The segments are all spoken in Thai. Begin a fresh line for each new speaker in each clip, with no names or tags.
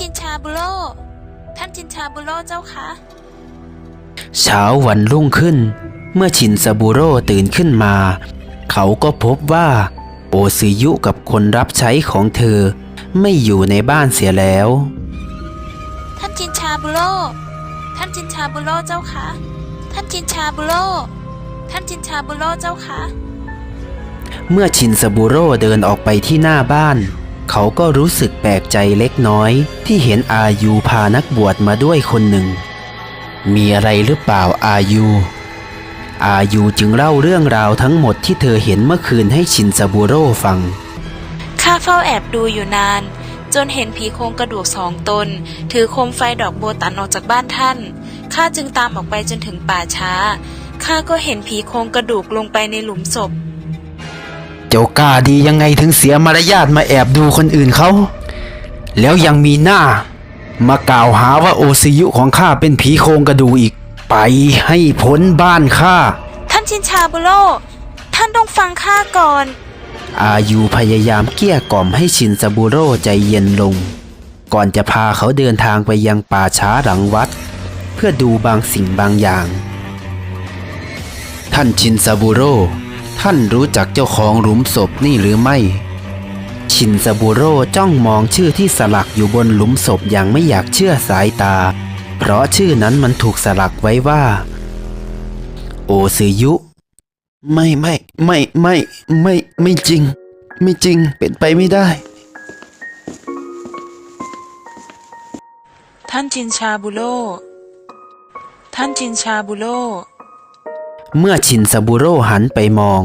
จินชาบุโรท่านจินชาบุโรเจ้าคะ
เช้าวันรุ่งขึ้น เมื่อชินซาบุโร่ตื่นขึ้นมา เขาก็พบว่า โอซึยุกับคนรับใช้ของเธอ ไม่อยู่ในบ้านเสียแล้ว
ท่านจินชาบุโรท่านจินชาบุโรเจ้าคะ ท่านจินชาบุโรท่านจินชาบุโรเจ้าคะ
เมื่อชินซาบุโร่เดินออกไปที่หน้าบ้าน เขาก็รู้สึกแปลกใจเล็กน้อยที่เห็นอายูพานักบวชมาด้วยคนหนึ่ง มีอะไรหรือเปล่าอายูอายูจึงเล่าเรื่องราวทั้งหมดที่เธอเห็นเมื่อคืนให้ชินซาบุโร่ฟัง
ข้าเฝ้าแอบดูอยู่นาน จนเห็นผีโครงกระดูกสองตน ถือโคมไฟดอกโบตันออกจากบ้านท่าน ข้าจึงตามออกไปจนถึงป่าช้า ข้าก็เห็นผีโครงกระดูกลงไปในหลุมศพ
เจ้ากล้าดียังไงถึงเสียมารยาทมาแอบดูคนอื่นเขา แล้วยังมีหน้ามากล่าวหาว่าโอซิยุของข้าเป็นผีโครงกระดูกอีก ไปให้พ้นบ้านข้า
ท่านชินชาบุโรท่านต้องฟังข้าก่อน
อายูพยายามเกลี้ยกล่อมให้ชินซาบุโร่ใจเย็นลง ก่อนจะพาเขาเดินทางไปยังป่าช้าหลังวัด เพื่อดูบางสิ่งบางอย่าง ท่านชินซาบุโร่ ท่านรู้จักเจ้าของหลุมศพนี่หรือไม่ ชินซาบุโร่จ้องมองชื่อที่สลักอยู่บนหลุมศพอย่างไม่อยากเชื่อสายตา เพราะชื่อนั้นมันถูกสลักไว้ว่า โอซึยุ ไม่ไม่ไม่ไม่ไม่ไม่จริง ไม่จริงเป็นไปไม่ได้
ท่านจินชาบุโรท่านจินชาบุโร
เมื่อชินซาบุโร่หันไปมอง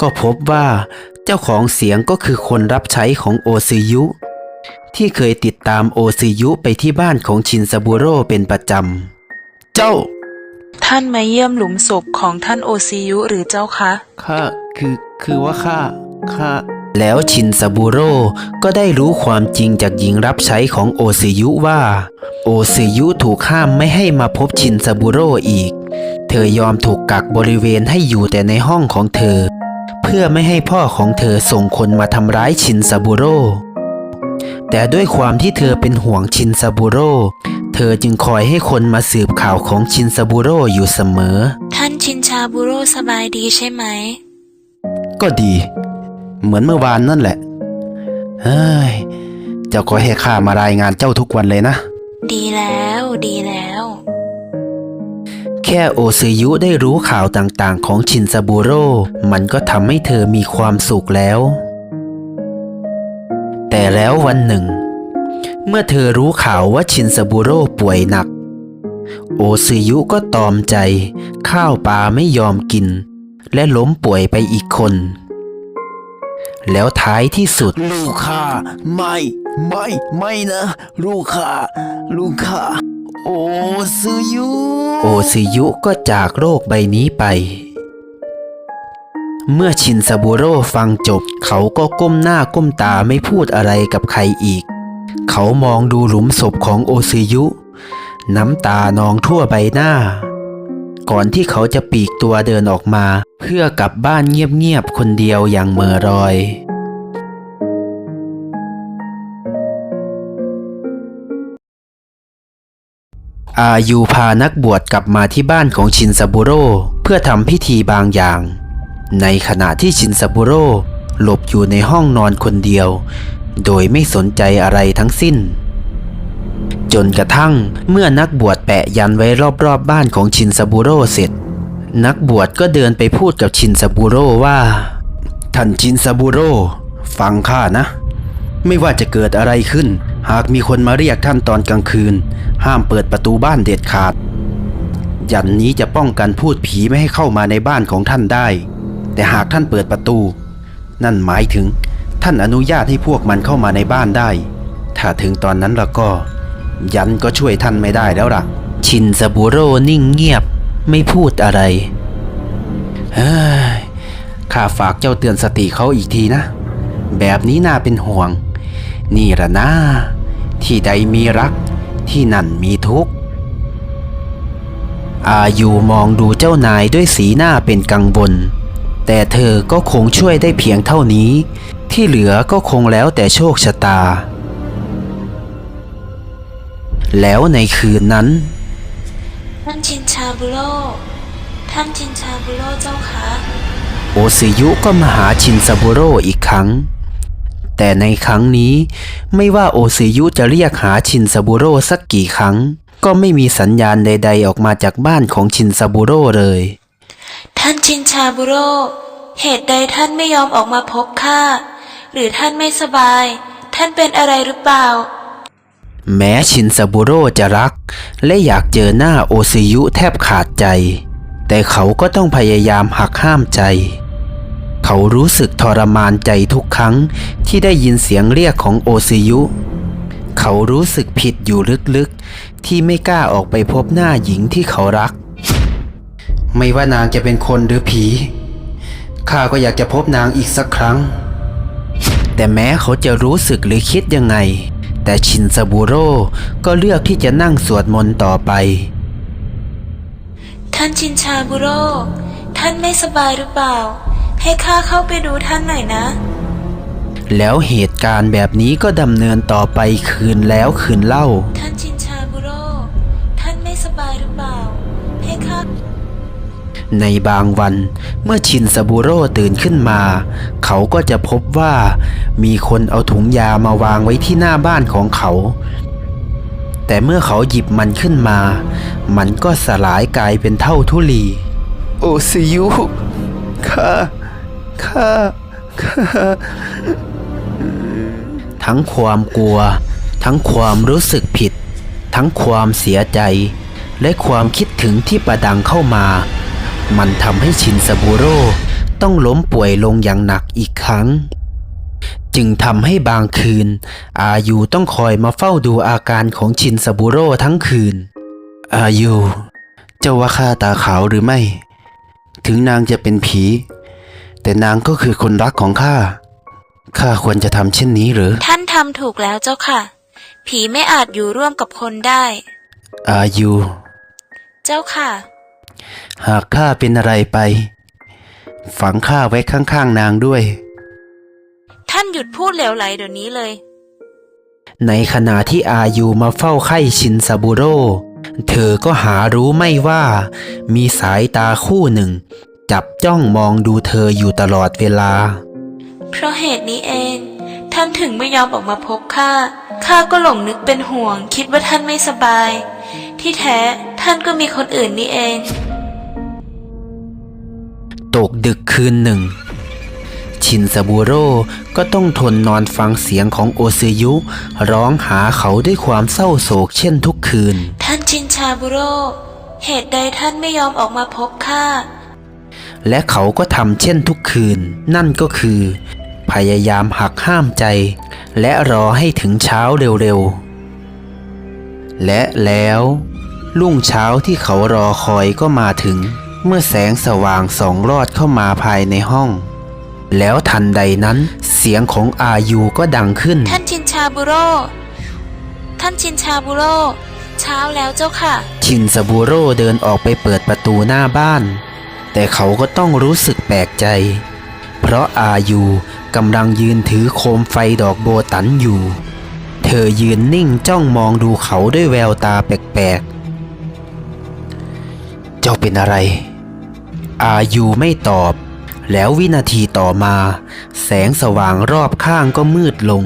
ก็พบว่าเจ้าของเสียงก็คือคนรับใช้ของโอซึยุ ที่เคยติดตามโอซึยุไปที่บ้านของชินซาบุโร่เป็นประจำ เจ้า
ท่านมาเยี่ยมหลุมศพของท่านโอซิยุหรือเจ้าคะ
ข้าคือคือว่าข้าข้าแล้วชินซาบุโร่ก็ได้รู้ความจริงจากหญิงรับใช้ของโอซึยุว่า โอซึยุถูกห้ามไม่ให้มาพบชินซาบุโร่อีก เธอยอมถูกกักบริเวณให้อยู่แต่ในห้องของเธอ เพื่อไม่ให้พ่อของเธอส่งคนมาทำร้ายชินซาบุโร่ แต่ด้วยความที่เธอเป็นห่วงชินซาบุโร่ เธอจึงคอยให้คนมาสืบข่าวของชินซาบุโร่อยู่เสมอ
ท่านชินชาบุโรสบายดีใช่ไหม
ก็ดี เหมือนเมื่อวานนั่นแหละ เฮ้ย เจ้าก็ให้ข้ามารายงานเจ้าทุกวันเลยนะ
ดีแล้วดีแล้ว
แค่โอซึยุได้รู้ข่าวต่างๆ ของชินซาบุโร่ มันก็ทำให้เธอมีความสุขแล้ว แต่แล้ววันหนึ่ง เมื่อเธอรู้ข่าวว่าชินซาบุโร่ป่วยหนัก โอซึยุก็ตอมใจ ข้าวปลาไม่ยอมกิน และล้มป่วยไปอีกคน แล้วท้ายที่สุด
ลูกข้าไม่ ไม่ ไม่นะ ลูกข้าลูกข้า โอซื้อยุ
โอซิยุก็จากโลกใบนี้ไป เมื่อชินซาบุโร่ฟังจบ เขาก็ก้มหน้าก้มตาไม่พูดอะไรกับใครอีก เขามองดูหลุมศพของโอซิยุ น้ำตานองทั่วใบหน้า ก่อนที่เขาจะปีกตัวเดินออกมา เพื่อกลับบ้านเงียบๆคนเดียวอย่างเหม่อรอย อายูพานักบวชกลับมาที่บ้านของชินซาบุโร่เพื่อทำพิธีบางอย่าง ในขณะที่ชินซาบุโร่หลบอยู่ในห้องนอนคนเดียว โดยไม่สนใจอะไรทั้งสิ้น จนกระทั่งเมื่อนักบวชแปะยันไว้รอบๆบบ้านของชินซาบุโร่เสร็จ นักบวชก็เดินไปพูดกับชินซาบุโร่ว่า ท่านชินซาบุโร่ฟังข้านะ ไม่ว่าจะเกิดอะไรขึ้น หากมีคนมาเรียกท่านตอนกลางคืน ห้ามเปิดประตูบ้านเด็ดขาด ยันนี้จะป้องกันพูดผีไม่ให้เข้ามาในบ้านของท่านได้ แต่หากท่านเปิดประตู นั่นหมายถึง ท่านอนุญาตให้พวกมันเข้ามาในบ้านได้ ถ้าถึงตอนนั้นแล้วก็ ยันก็ช่วยท่านไม่ได้แล้วล่ะ ชินซาบุโร่นิ่งเงียบไม่พูดอะไรเฮ้ยข้าฝากเจ้าเตือนสติเขาอีกทีนะ แบบนี้น่าเป็นห่วง นี่ละนะที่ใดมีรักที่นั่นมีทุกข์ อายูมองดูเจ้านายด้วยสีหน้าเป็นกังวล แต่เธอก็คงช่วยได้เพียงเท่านี้ ที่เหลือก็คงแล้วแต่โชคชะตา แล้วในคืนนั้น
ท่านชินชาบุโร่ท่านชินชาบุโร่เจ้าคะ
โอซิยุก็มาหาชินซาบุโร่อีกครั้ง แต่ในครั้งนี้ ไม่ว่าโอซิยุจะเรียกหาชินซาบุโร่สักกี่ครั้ง ก็ไม่มีสัญญาณใด ๆ ออกมาจากบ้านของชินซาบุโร่เลย
ท่านชินชาบุโร่เหตุใดท่านไม่ยอมออกมาพบข้าหรือท่านไม่สบาย ท่านเป็นอะไรหรือเปล่า
แม้ชินซาบุโร่จะรัก และอยากเจอหน้าโอซิยุแทบขาดใจ แต่เขาก็ต้องพยายามหักห้ามใจ เขารู้สึกทรมานใจทุกครั้งที่ได้ยินเสียงเรียกของโอซิยุ เขารู้สึกผิดอยู่ลึกๆ ที่ไม่กล้าออกไปพบหน้าหญิงที่เขารัก ไม่ว่านางจะเป็นคนหรือผี ข้าก็อยากจะพบนางอีกสักครั้ง แต่แม้เขาจะรู้สึกหรือคิดยังไง แต่ชินซาบุโร่ก็เลือกที่จะนั่งสวดมนต์ต่อไป
ท่านชินชาบุโร่ท่านไม่สบายหรือเปล่า ให้ข้าเข้าไปดูท่านหน่อยนะ
แล้วเหตุการณ์แบบนี้ก็ดำเนินต่อไปคืนแล้วคืนเล่า
ท่านชินชาบุโร่ท่านไม่สบายหรือเปล่า ให้ข้า
ในบางวันเมื่อชินซาบุโร่ตื่นขึ้นมา เขาก็จะพบว่า มีคนเอาถุงยามาวางไว้ที่หน้าบ้านของเขา แต่เมื่อเขาหยิบมันขึ้นมา มันก็สลายกลายเป็นเท่าทุลี
โอซิยุข้า ข้าข้า
ทั้งความกลัว ทั้งความรู้สึกผิด ทั้งความเสียใจ และความคิดถึงที่ประดังเข้ามา มันทำให้ชินซาบุโร่ต้องล้มป่วยลงอย่างหนักอีกครั้ง จึงทำให้บางคืน อายุต้องคอยมาเฝ้าดูอาการของชินซาบุโร่ทั้งคืน อายุเจ้าว่าข้าตาขาวหรือไม่ ถึงนางจะเป็นผี แต่นางก็คือคนรักของข้า ข้าควรจะทำเช่นนี้หรือ
ท่านทำถูกแล้วเจ้าค่ะ ผีไม่อาจอยู่ร่วมกับคนได้
อายุ
เจ้าค่ะ
หากข้าเป็นอะไรไป ฝังข้าไว้ข้างๆนางด้วย
ท่านหยุดพูดเหลวไหลเดี๋ยวนี้เลย
ในขณะที่อายุมาเฝ้าไข้ชินซาบุโร่เธอก็หารู้ไม่ว่า มีสายตาคู่หนึ่ง จับจ้องมองดูเธออยู่ตลอดเวลา
เพราะเหตุนี้เอง ท่านถึงไม่ยอมออกมาพบข้า ข้าก็หลงนึกเป็นห่วง คิดว่าท่านไม่สบาย ที่แท้ท่านก็มีคนอื่นนี่เอง
ตกดึกคืนหนึ่ง ชินซาบุโร่ก็ต้องทนนอนฟังเสียงของโอซึยุ ร้องหาเขาด้วยความเศร้าโศกเช่นทุกคืน
ท่านชินชาบุโร่เหตุใดท่านไม่ยอมออกมาพบข้า
และเขาก็ทำเช่นทุกคืน นั่นก็คือ พยายามหักห้ามใจ และรอให้ถึงเช้าเร็วๆ และแล้วรุ่งเช้าที่เขารอคอยก็มาถึง เมื่อแสงสว่างส่องรอดเข้ามาภายในห้อง แล้วทันใดนั้นเสียงของอายูก็ดังขึ้น
ท่านชินชาบุโร่ท่านชินชาบุโร่เช้าแล้วเจ้าค่ะ
ชินซาบุโร่เดินออกไปเปิดประตูหน้าบ้าน แต่เขาก็ต้องรู้สึกแปลกใจ เพราะอายูกำลังยืนถือโคมไฟดอกโบตันอยู่ เธอยืนนิ่งจ้องมองดูเขาด้วยแววตาแปลกๆ เจ้าเป็นอะไร อายูไม่ตอบ แล้ววินาทีต่อมา แสงสว่างรอบข้างก็มืดลง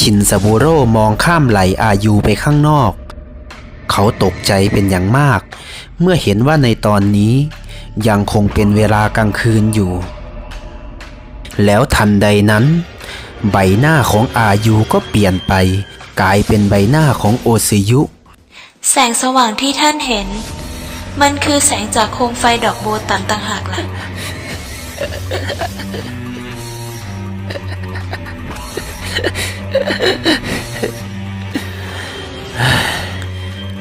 ชินซาบุโร่มองข้ามไหลอายูไปข้างนอก เขาตกใจเป็นอย่างมาก เมื่อเห็นว่าในตอนนี้ยังคงเป็นเวลากลางคืนอยู่ แล้วทันใดนั้น ใบหน้าของอายูก็เปลี่ยนไป กลายเป็นใบหน้าของโอซิยุ
แสงสว่างที่ท่านเห็น มันคือแสงจากโคมไฟดอกโบตันต่างหากล่ะ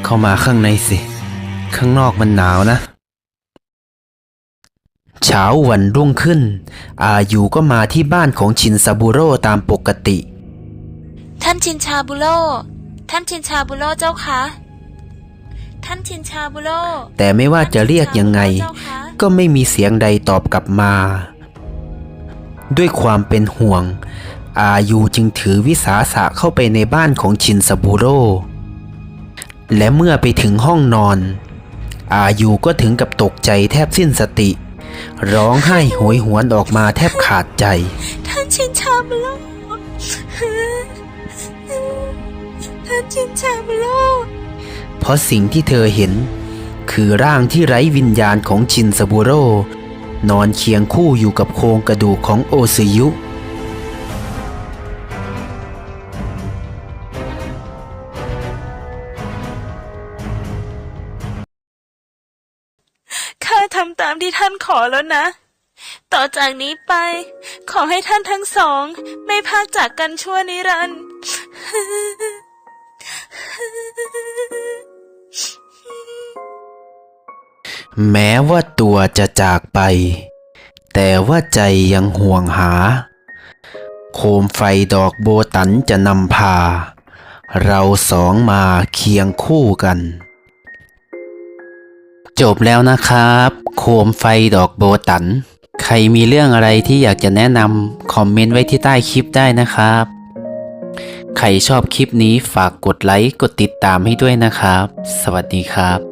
เข้ามาข้างในสิ ข้างนอกมันหนาวนะ เช้าวันรุ่งขึ้น อายูก็มาที่บ้านของชินซาบุโร่ตามปกติ
ท่านชินชาบุโร่ท่านชินชาบุโร่เจ้าคะท่านชินชาบุโร่
แต่ไม่ว่าจะเรียกยังไง
เจ้าคะ
ก็ไม่มีเสียงใดตอบกลับมา ด้วยความเป็นห่วง อายูจึงถือวิสาสะเข้าไปในบ้านของชินซาบุโร่และเมื่อไปถึงห้องนอน อายูก็ถึงกับตกใจแทบสิ้นสติ ร้องไห้โหยหวนออกมาแทบขาดใจ
ท่านชินชาบโลท่านชินชาบโล
เพราะสิ่งที่เธอเห็น คือร่างที่ไร้วิญญาณของชินซาบุโร่นอนเคียงคู่อยู่กับโครงกระดูกของโอซึยุา
นขอแล้วนะ ต่อจากนี้ไป ขอให้ท่านทั้งสอง ไม่พากจากกันชั่วนิรันดร์
แม้ว่าตัวจะจากไป แต่ว่าใจยังห่วงหา โคมไฟดอกโบตันจะนำพา เราสองมาเคียงคู่กัน จบแล้วนะครับ โคมไฟดอกโบตัน ใครมีเรื่องอะไรที่อยากจะแนะนำคอมเมนต์ไว้ที่ใต้คลิปได้นะครับ ใครชอบคลิปนี้ฝากกดไลค์ กดติดตามให้ด้วยนะครับ สวัสดีครับ